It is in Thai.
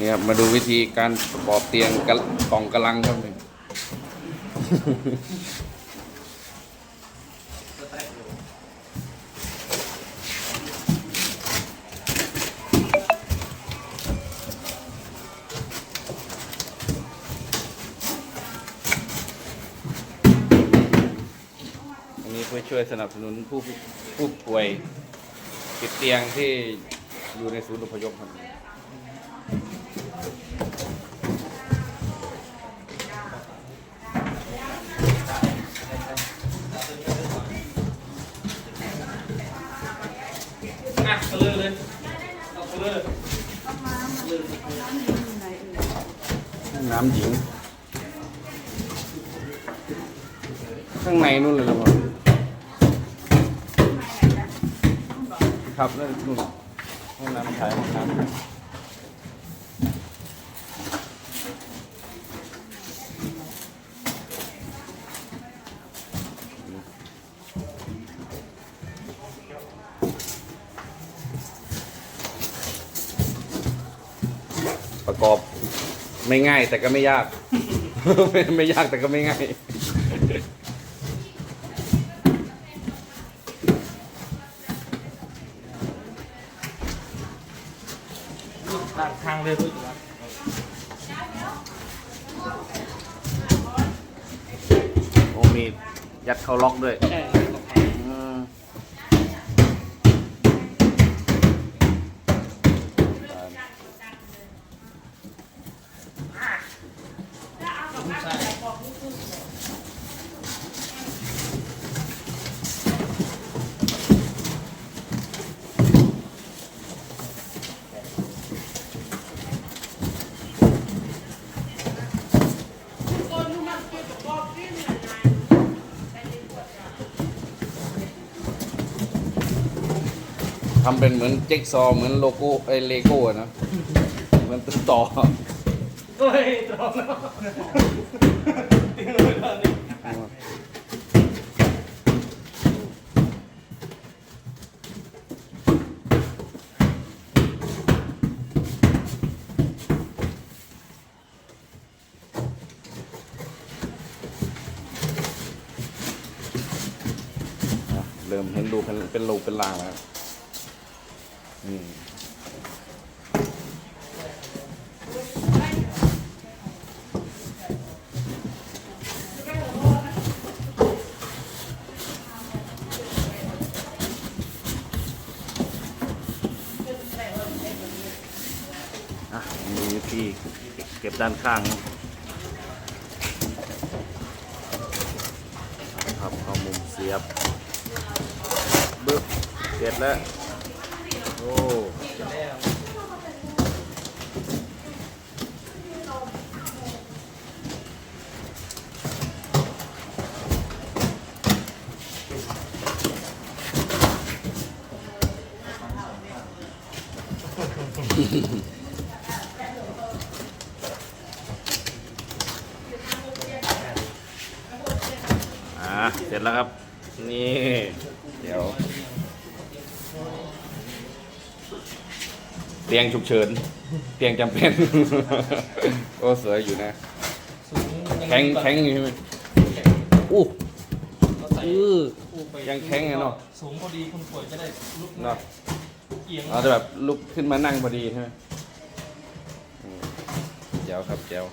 นี่ครับมาดูวิธีการประกอบเตียงกล่องกำลังครับหนึ่งนี่เพื่อช่วยสนับสนุนผู้ผู้ป่วยติดเตียงที่อยู่ในศูนย์อพยพครับ อะเลือเลยเอาเลอห้องน้ำหญิง ข้างในนู่นเลยครับครับแล้วนู่นห้องน้ำชายห้องน้ำ กอบไม่ง่ายแต่ก็ไม่ยาก ไม่ไม่ยากแต่ก็ไม่ง่ายตัดทางเลยด้วยครับโอ้มียัดเข้าล็อกด้วยใช่อื ทำเป็นเหมือนเจ็กซอว์เหมือนโลโก้ไอเลโก้อะนะ เหมือนตัวต่อโอ้ยตรงเลยตอนนี้ อะ เริ่มเห็นรูปเป็นเป็นรูปเป็นรางแล้วนี่อะมีวิธีเก็บด้านข้างครับเอามุมเสียบ เสร็จแล้ว โอ้อ่าเสร็จแล้วครับ นี่ เดี๋ยว เตียงฉุกเฉิน เตียงจำเป็น โอ้สวยอยู่นะ สูงแข็งแข็งอยู่ใช่ไหมอู้ เราใส่อืออู้ไปยังแข็งอะเนาะสูงพอดีคนป่วยจะได้ลุกเนาะเอียงเราจะแบบลุกขึ้นมานั่งพอดีใช่ไหมอืมเจ๋วครับเจ๋ว